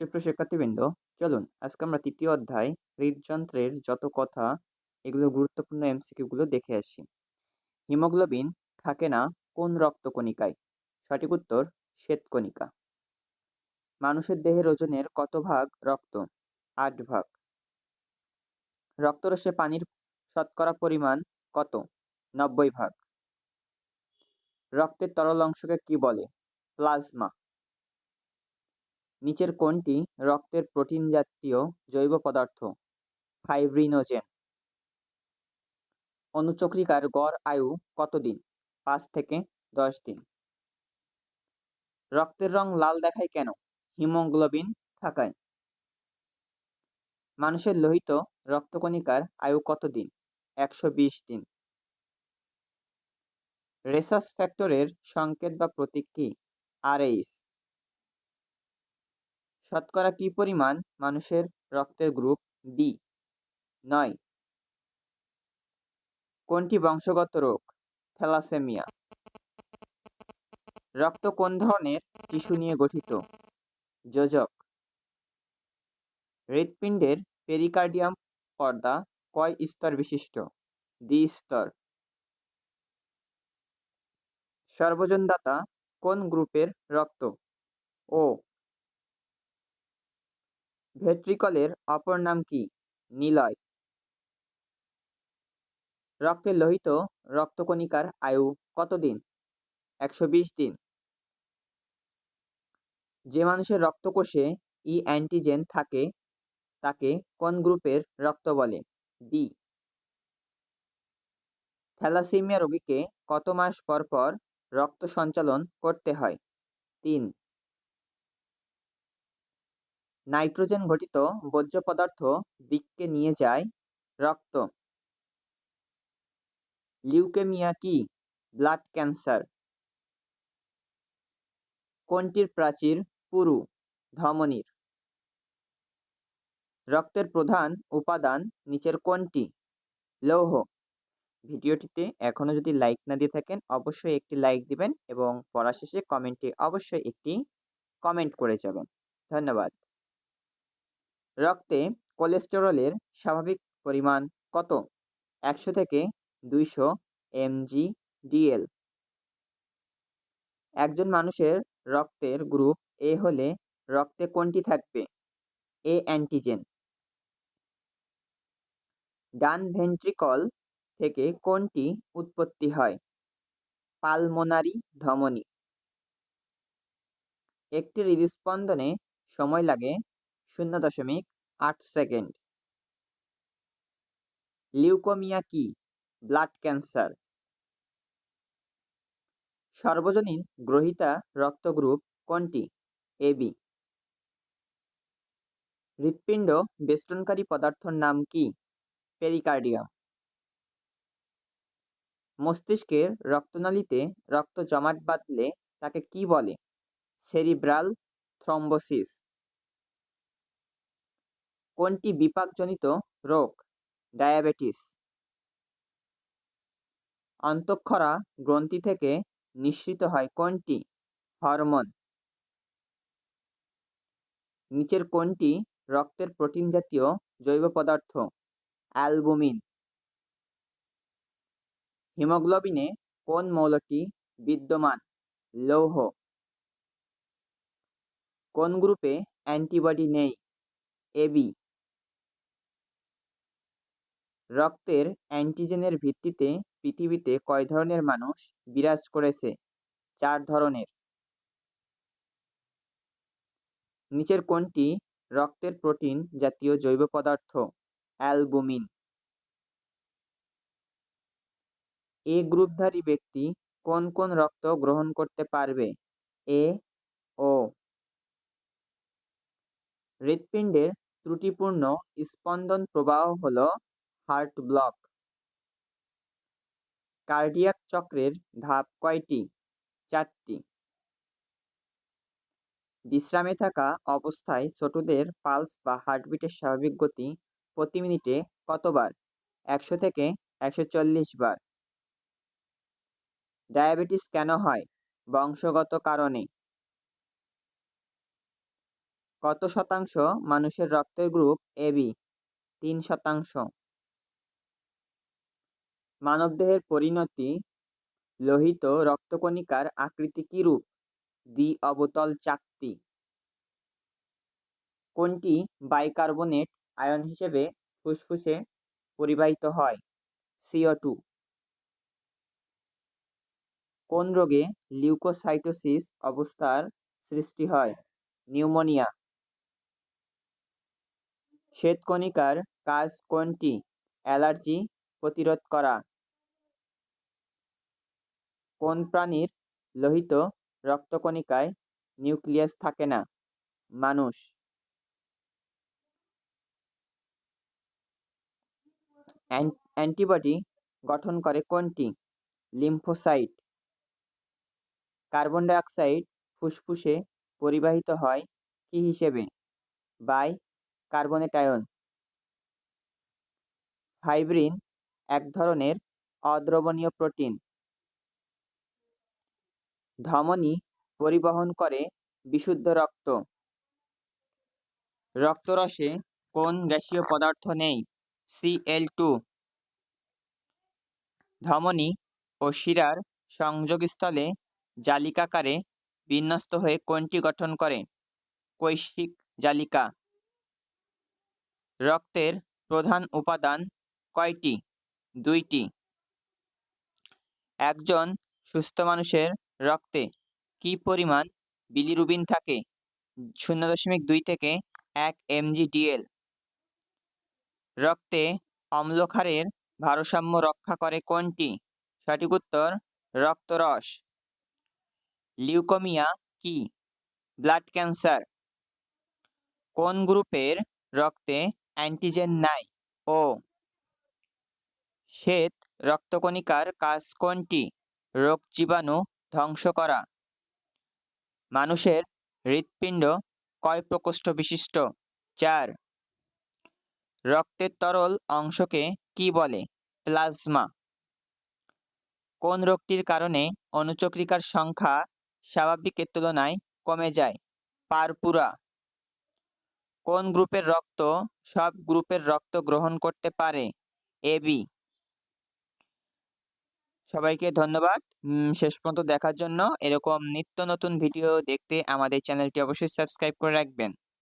সুপ্রিয় শিক্ষার্থীবৃন্দ, চলুন আজকে আমরা তৃতীয় অধ্যায় হৃদযন্ত্রের যত কথা এগুলো গুরুত্বপূর্ণ এমসিকিউ গুলো দেখে আসি। হিমোগ্লোবিন থাকে না কোন রক্তকণিকায়? সঠিক উত্তর, শ্বেতকণিকা। মানুষের দেহের ওজনের কত ভাগ রক্ত? আট ভাগ। রক্তরসে পানির শতকরা পরিমাণ কত? নব্বই ভাগ। রক্তের তরল অংশকে কি বলে? প্লাজমা। নিচের কোনটি রক্তের প্রোটিন জাতীয় জৈব পদার্থ ফাইব্রিনোজেন অনুচক্রিকার গড় আয়ু কতদিন? পাঁচ থেকে দশ দিন। রক্তের রং লাল দেখায় কেন? হিমোগ্লোবিন থাকায়। মানুষের লোহিত রক্তকণিকার আয়ু কতদিন? একশো বিশ দিন। রেসাস ফ্যাক্টরের সংকেত বা প্রতীক কি? আরএইচ। শতকরা কি পরিমাণ মানুষের রক্তের গ্রুপ বি নয়। কোনটি বংশগত রোগ? থ্যালাসেমিয়া। রক্ত কোন ধরনের টিস্যু নিয়ে গঠিত? যোজক। হৃৎপিণ্ডের পেরিকার্ডিয়াম পর্দা কয় স্তর বিশিষ্ট? দ্বি স্তর। সর্বজনদাতা কোন গ্রুপের রক্ত? ও ভেট্রিকলের অপর নাম কি? নিলয়। রক্তের লোহিত রক্তকণিকার আয়ু কতদিন একশো বিশ দিন। যে মানুষের রক্তকোষে ই অ্যান্টিজেন থাকে, তাকে কোন গ্রুপের রক্ত বলে? বি থ্যালাসেমিয়া রোগীকে কত মাস পর পর রক্ত সঞ্চালন করতে হয়? তিন। নাইট্রোজেন ঘটিত বর্জ্য পদার্থ বৃক্কে নিয়ে যায় রক্ত। লিউকেমিয়া কি? Blood cancer. কোনটির প্রাচীর পুরু? ধমনির। রক্তের প্রধান উপাদান নিচের কোনটি? লৌহ। ভিডিওটিতে এখনও যদি লাইক না দিয়ে থাকেন, অবশ্যই একটি লাইক দিবেন এবং পড়া শেষে কমেন্টে অবশ্যই একটি কমেন্ট করে যাবেন। ধন্যবাদ। রক্তে কোলেস্টেরলের স্বাভাবিক পরিমাণ কত? একশো থেকে দুইশো এমজি ডিএল একজন মানুষের রক্তের গ্রুপ এ হলে রক্তে কোনটি থাকবে? এ অ্যান্টিজেন। ডান ভেন্ট্রিকল থেকে কোনটি উৎপত্তি হয়? পালমোনারি ধমনী। একটি হৃদস্পন্দনে সময় লাগে শূন্য দশমিক আট সেকেন্ড। লিউকোমিয়া কি? Blood cancer. সর্বজনীন গ্রহিতা রক্ত গ্রুপ কোনটি এবি হৃৎপিণ্ড বেষ্টনকারী পদার্থর নাম কি? পেরিকার্ডিয়াম মস্তিষ্কের রক্তনালীতে রক্ত জমাট বাঁধলে তাকে কি বলে? Cerebral thrombosis. কোনটি বিপাকজনিত? রোগ, ডায়াবেটিস। অন্তঃক্ষরা গ্রন্থি থেকে নিঃসৃত হয় কোনটি? হরমোন। নিচের কোনটি রক্তের প্রোটিন জাতীয় জৈব পদার্থ? অ্যালবুমিন। হিমোগ্লোবিনে কোন মৌলটি বিদ্যমান? লৌহ। কোন গ্রুপে অ্যান্টিবডি নেই? এবি রক্তের অ্যান্টিজেনের ভিত্তিতে পৃথিবীতে কয় ধরনের মানুষ বিরাজ করেছে? চার ধরনের। নিচের কোনটি রক্তের প্রোটিন জাতীয় জৈব পদার্থ? অ্যালবুমিন। এ গ্রুপধারী ব্যক্তি কোন কোন রক্ত গ্রহণ করতে পারবে? এ, ও। হৃৎপিণ্ডের ত্রুটিপূর্ণ স্পন্দন প্রবাহ হল হার্ট ব্লক। কার্ডিয়াক চক্রের ধাপ কয়টি? চারটি। বিশ্রামে থাকা অবস্থায় ছোটদের পালস বা হার্টবিটের স্বাভাবিক গতি প্রতি মিনিটে কতবার? একশো থেকে একশো চল্লিশ বার। ডায়াবেটিস কেন হয়? বংশগত কারণে। কত শতাংশ মানুষের রক্তের গ্রুপ এবি তিন শতাংশ। মানবদেহের পরিণতি লোহিত রক্তকণিকার আকৃতি কিরূপ দ্বি অবতল চাকতি। কোনটি বাইকার্বনেট আয়ন হিসেবে ফুসফুসে পরিবাহিত হয়? সিও টু কোন রোগে লিউকোসাইটোসিস অবস্থার সৃষ্টি হয়? নিউমোনিয়া। শ্বেতকণিকার কাজ কোনটি? অ্যালার্জি প্রতিরোধ করা। কোন প্রাণীর লোহিত রক্তকণিকায় নিউক্লিয়াস থাকে না? মানুষ। অ্যান্টিবডি গঠন করে কোনটি? লিম্ফোসাইট। কার্বন ডাইঅক্সাইড ফুসফুসে পরিবাহিত হয় কি হিসেবে? বাই কার্বনেট আয়ন ফাইব্রিন এক ধরনের অদ্রবণীয় প্রোটিন। ধমনী পরিবহন করে বিশুদ্ধ রক্ত। রক্তরসে কোন গ্যাসীয় পদার্থ নেই? সিএল টু ধমনী ও শিরার সংযোগস্থলে জালিকাকারে বিন্যস্ত হয়ে কোনটি গঠন করে? কৈশিক জালিকা। রক্তের প্রধান উপাদান কয়টি? দুইটি। একজন সুস্থ মানুষের রক্তে কি পরিমাণ বিলিরুবিন থাকে? শূন্য দশমিক দুই থেকে এক এমজিডিএল রক্তে অম্লক্ষারের ভারসাম্য রক্ষা করে কোনটি? সঠিক উত্তর, রক্তরস। লিউকোমিয়া কি? Blood cancer. কোন গ্রুপের রক্তে অ্যান্টিজেন নাই? ও। শ্বেত রক্তকণিকার কাজ কোনটি? রোগ জীবাণু ধ্বংস করা। মানুষের হৃৎপিণ্ড কয় প্রকোষ্ঠ বিশিষ্ট। চার, রক্তের তরল অংশকে কি বলে? প্লাজমা। কোন রোগটির কারণে অনুচক্রিকার সংখ্যা স্বাভাবিকের তুলনায় কমে যায়? পারপুরা। কোন গ্রুপের রক্ত সব গ্রুপের রক্ত গ্রহণ করতে পারে? এবি সবাইকে ধন্যবাদ। শেষ পর্যন্ত দেখার জন্য এরকম নিত্য নতুন ভিডিও দেখতে আমাদের চ্যানেলটি অবশ্যই সাবস্ক্রাইব করে রাখবেন।